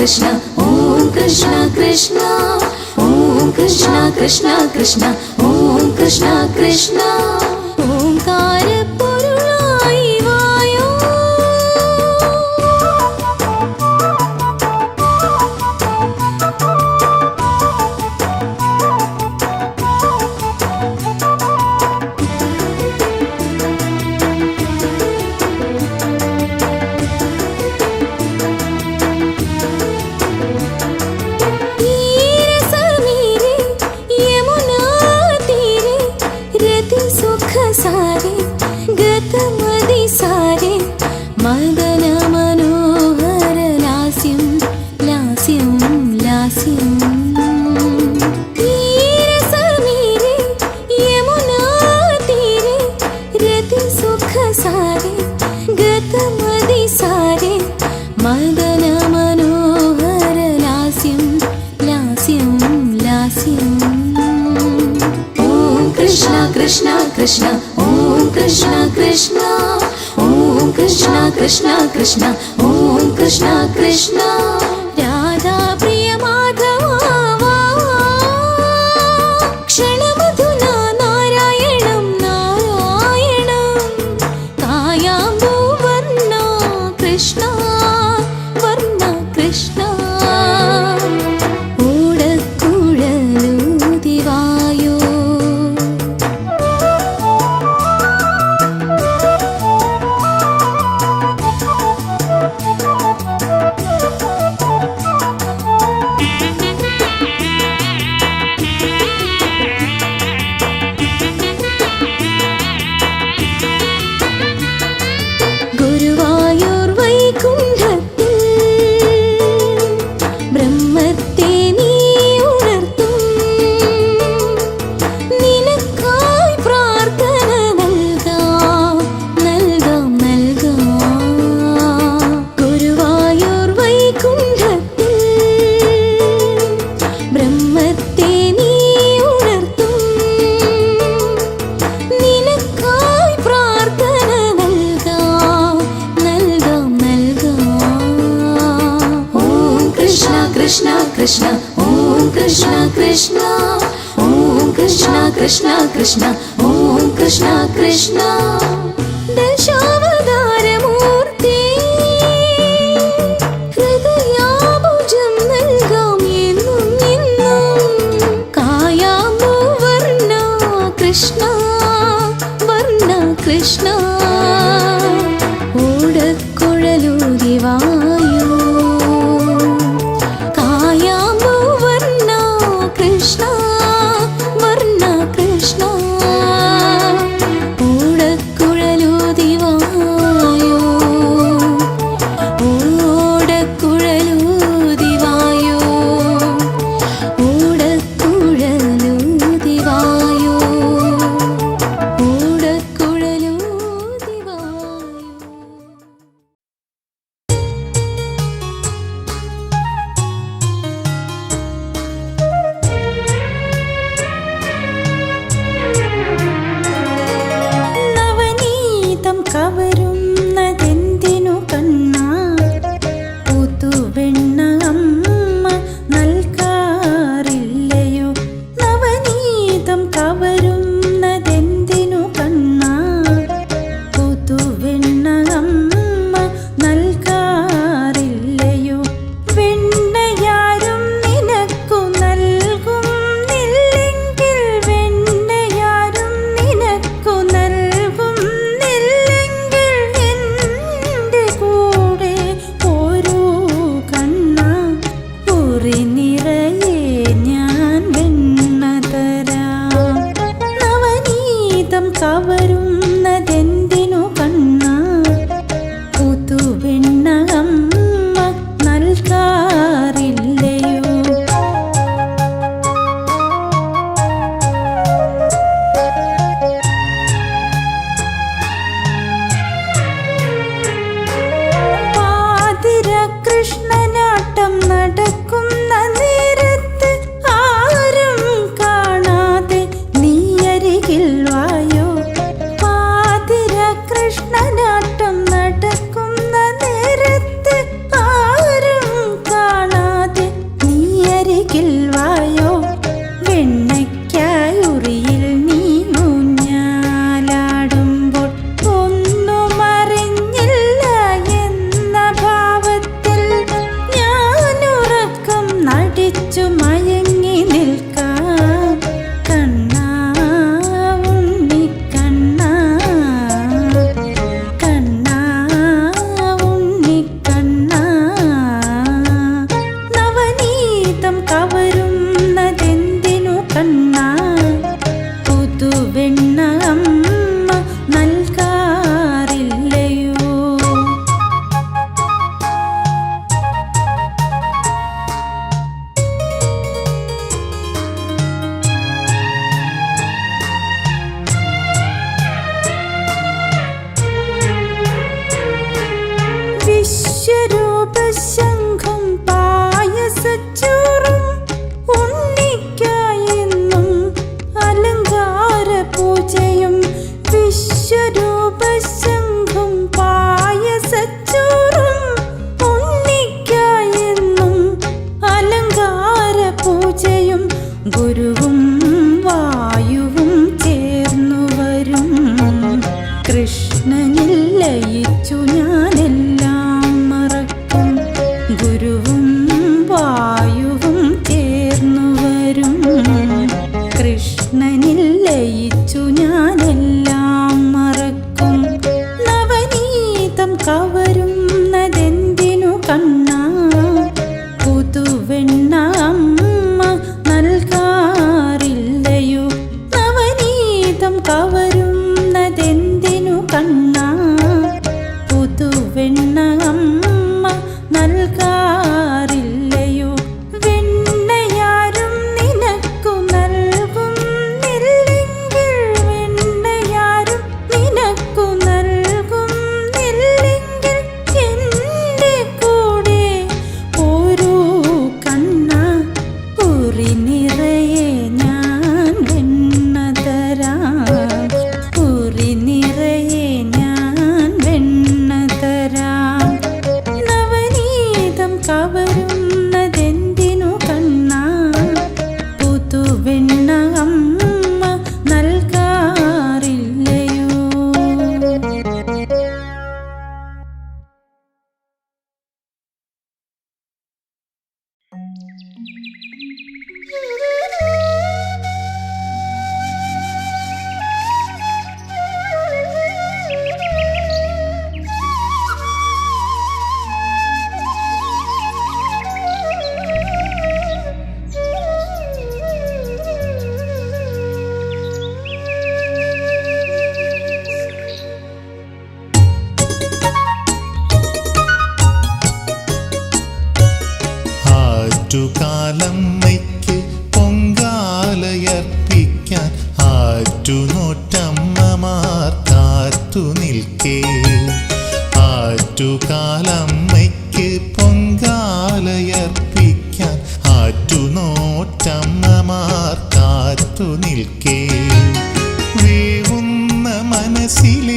Krishna, Om Krishna Krishna, Om Krishna Krishna Krishna, Om Krishna. Krishna. Krishna Krishna Krishna ഓം കൃഷ്ണ കൃഷ്ണ. ദശാവതാരമൂർത്തി. ഹൃദയാഭുജം നൽകാം എന്നും എന്നും കായാമോ വർണ Krishna വർണ Krishna. ഓടക്കൊഴ Brasil.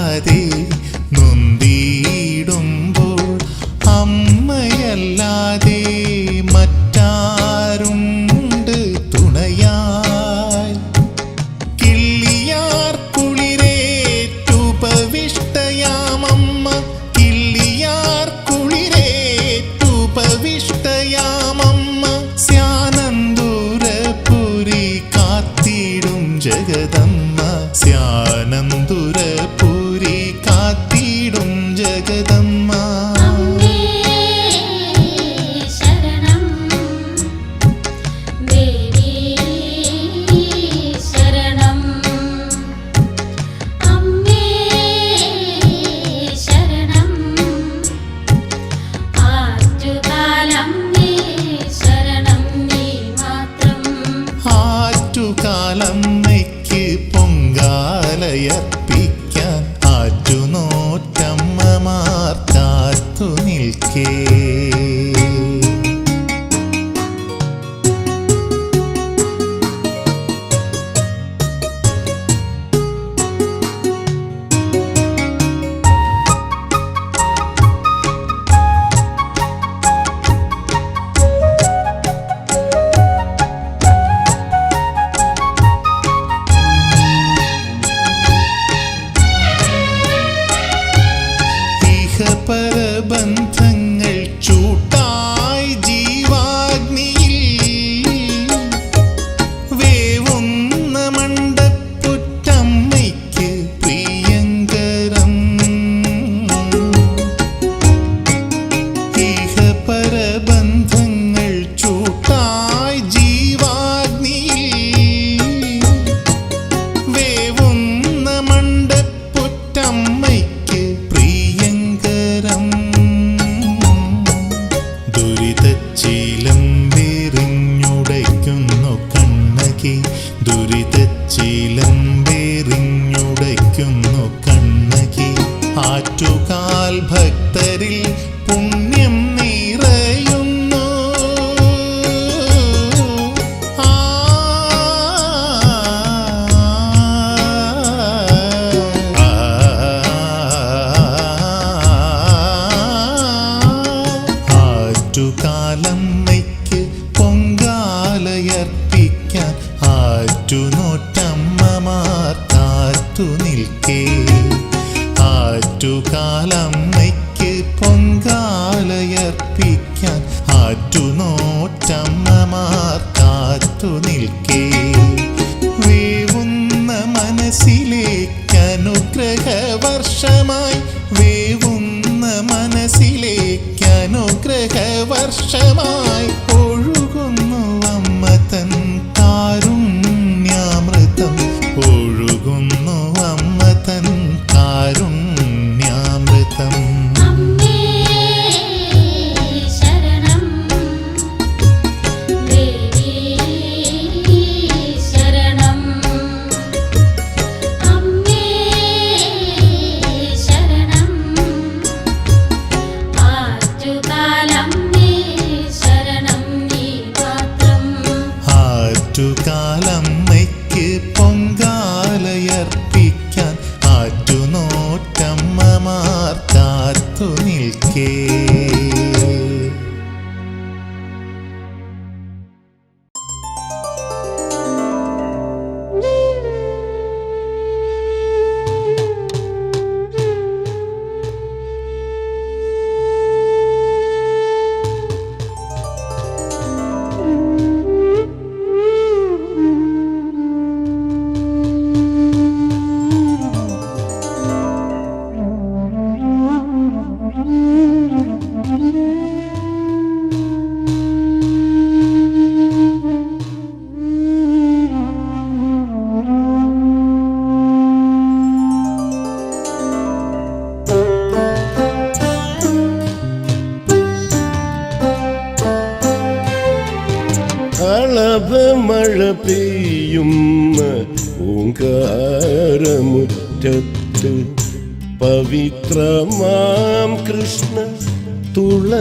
മനസ്സുവല്ലാതെ നൊന്തിയിടുമ്പോൾ അമ്മയല്ലാതെ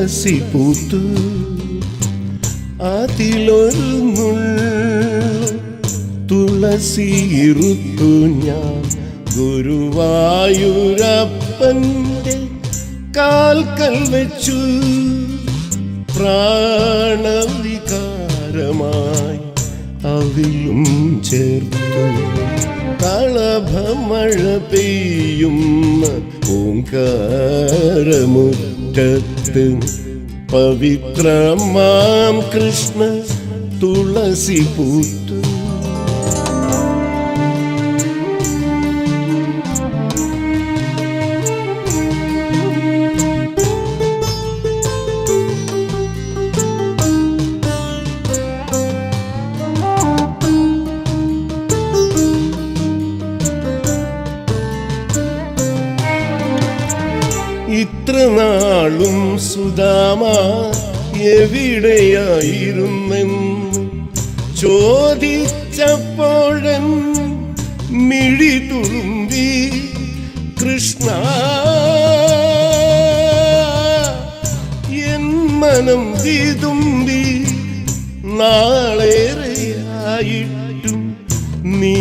തുളസി പൂത്തു. അതിലൊരു നുള്ളു തുളസി ഇരുത്തു ഞാൻ. ഗുരുവായൂരപ്പന്റെ കാൽക്കൽ വെച്ചു. പ്രാണവികാരമായി അവിലും ചേർത്തു. കളഭമഴ പെയ്യുന്ന ഓങ്കാരമുറ്റത്ത് പവിത്രമാം കൃഷ്ണ തുളസി പൂത്തു ഇത്ര നാളും സുദാമ എവിടെയായിരുന്നെന്ന് ചോദിച്ചപ്പോഴൻ മിഴി തുളുമ്പി കൃഷ്ണ എൻ മനം വിതുമ്പി നാളേറെയായിട്ടും നീ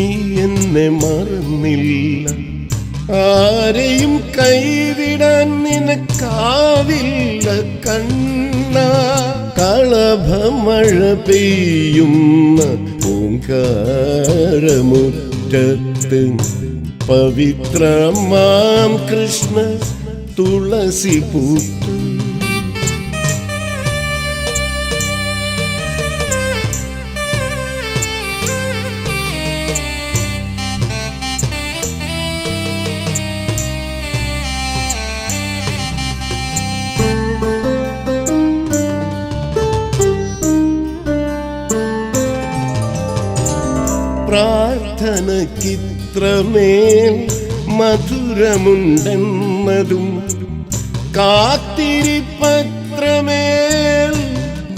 എന്നെ മറന്നില്ല. ആരെയും കളഭമഴ പെയ്യുന്ന ഓങ്കാരമുറ്റത്ത് പവിത്രമാം കൃഷ്ണ തുളസി പൂത്തു നിനക്കിത്രമേൽ മധുരമുണ്ടെന്നതും കാത്തിരിപ്പത്രമേൽ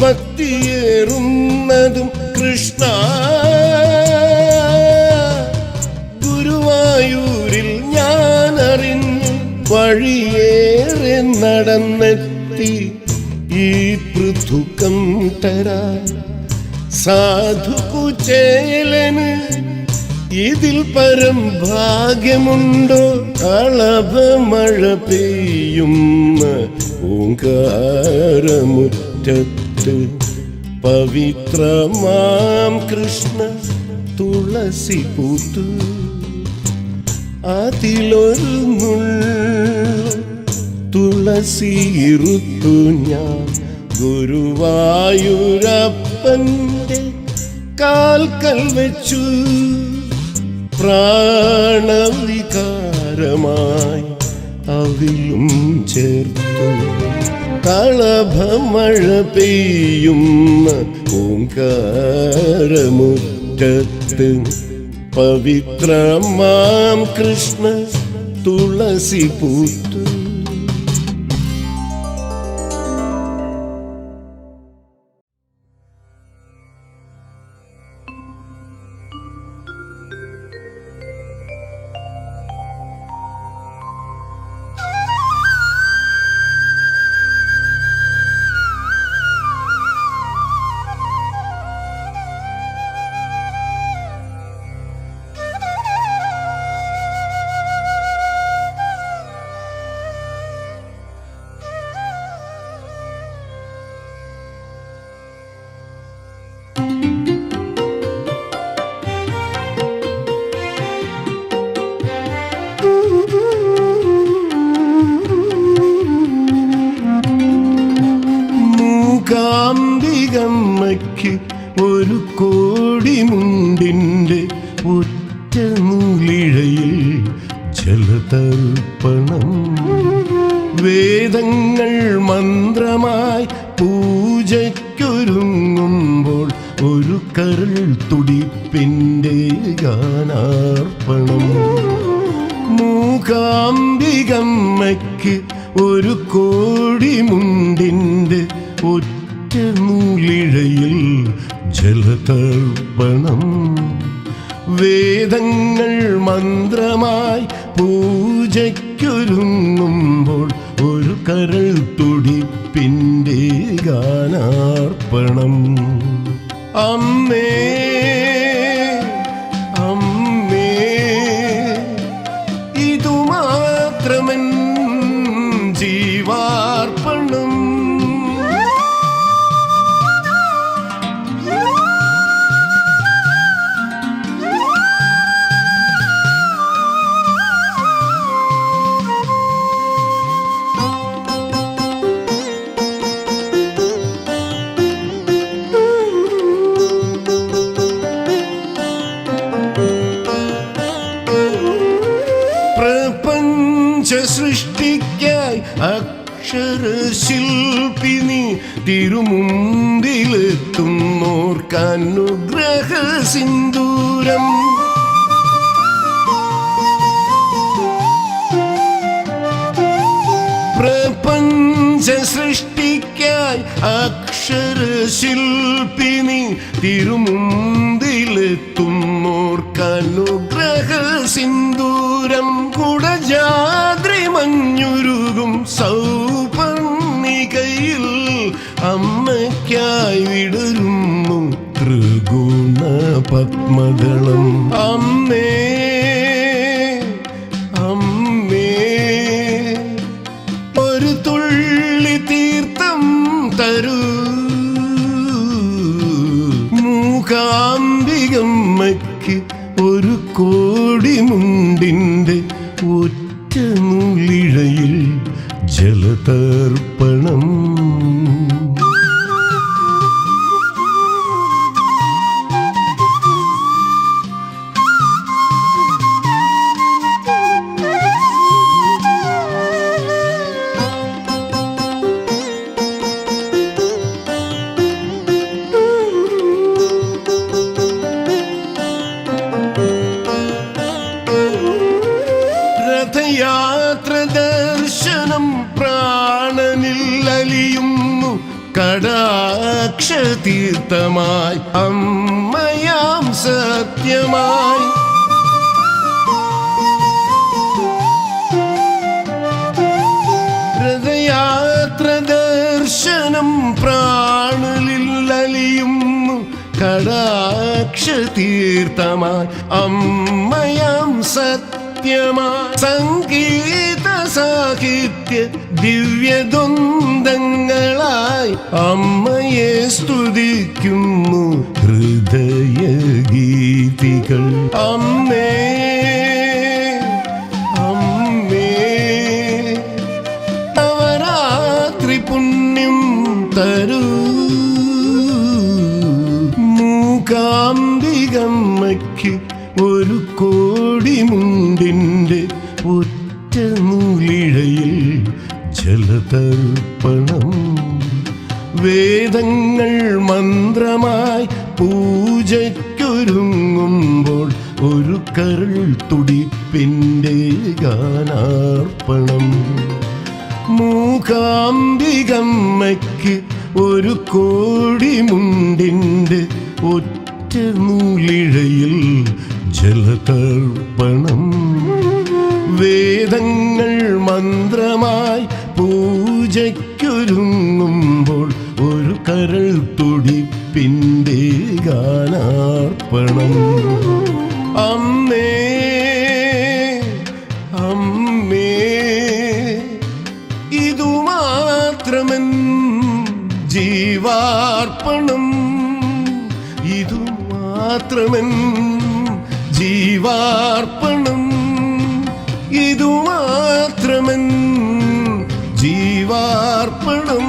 ഭക്തിയേറുന്നതും കൃഷ്ണ ഗുരുവായൂരിൽ ഞാനറിഞ്ഞു വഴിയേറെ നടന്നെത്തി ഈ പൃഥുക്കം തരാ സാധു കുചേലന് ഇതിൽ പരം ഭാഗ്യമുണ്ടോ? അളവ് മഴ പെയ്യുന്ന ഓങ്കാരമുറ്റത്ത് പവിത്രമാം കൃഷ്ണ തുളസി പൂത്തു. അതിലൊരു തുളസി ഇരുത്തു ഞാൻ. ഗുരുവായൂരപ്പന്റെ കാൽക്കൽ വെച്ചു. പ്രാണവികാരമായി അവിലും ചേർത്തു. കളഭമഴ പെയ്യുന്ന ഓങ്കാരമുറ്റത്ത് പവിത്രമാം കൃഷ്ണ തുളസി പൂത്തു. മൂകാംബികമ്മയ്ക്ക് ഒരു പൂജയ്ക്കൊരുങ്ങുമ്പോൾ ഒരു കരൾ തുടിപ്പിന്റെ ഗാനാർപ്പണം. അമ്മേ അക്ഷരശില്പിനി തിരുമുന്തിലെത്തുന്നോർക്കനുഗ്രഹ സിന്ദൂരം പ്രപഞ്ച സൃഷ്ടിക്കായി അക്ഷര ശില്പിനി തിരുമുന്തിലെത്തുന്നോർക്കനുഗ്രഹ സിന്ദൂരം കുടജാദ്രി മഞ്ഞുരുകും സൗപർണികയിൽ അമ്മയ്ക്കായി വിടരുന്നു ത്രിഗുണ പത്മദളം അമ്മേ അമ്മേ. ഒരു തുള്ളി തീർത്ഥം തരൂ. മൂകാംബികമ്മയ്ക്ക് ഒരു കോടി മുണ്ടിന്റെ ഒറ്റ നൂലിഴയിൽ ജലതർപ്പണം. സത്യമായി. ഹൃദയാത്ര ദർശനം പ്രാണലിൽ അലിയും കടാക്ഷ തീർത്ഥമായി അമ്മയാം സത്യമായി. സംഗീത സാഹിത്യ ദിവ്യദ്വന്ദ്ങ്ങളായി അമ്മയെ സ്തുതിക്കുന്നു. ഹൃദയഗീതികൾ. അമ്മേ അമ്മേ നവരാത്രി പുണ്യം തരൂ. മൂകാംബികമ്മയ്ക്ക് ഒരു കോടി മുണ്ടിന്റെ ഒറ്റ നൂലിഴയിൽ ജലതർപ്പണം. വേദങ്ങൾ മന്ത്രമായി പൂജയ്ക്കൊരുങ്ങുമ്പോൾ ഒരു കരൾ തുടിപ്പിന്റെ ഗാനാർപ്പണം. മൂകാംബികമ്മയ്ക്ക് ഒരു കോടി മുണ്ടിന്റെ ഒറ്റ നൂലിഴയിൽ ജലതർപ്പണം. വേദങ്ങൾ മന്ത്രമായി പൂജയ്ക്കൊരുങ്ങുമ്പോൾ ഒരു കരൾ തുടിപ്പിന്റെ ഗാനാർപ്പണം അമ്മേ അമ്മേ ഇതു മാത്രമൻ ജീവാർപ്പണം ഇതു മാത്രമൻ ജീവാർപ്പണം ഇതു മാത്രമൻ ജീവാർപ്പണം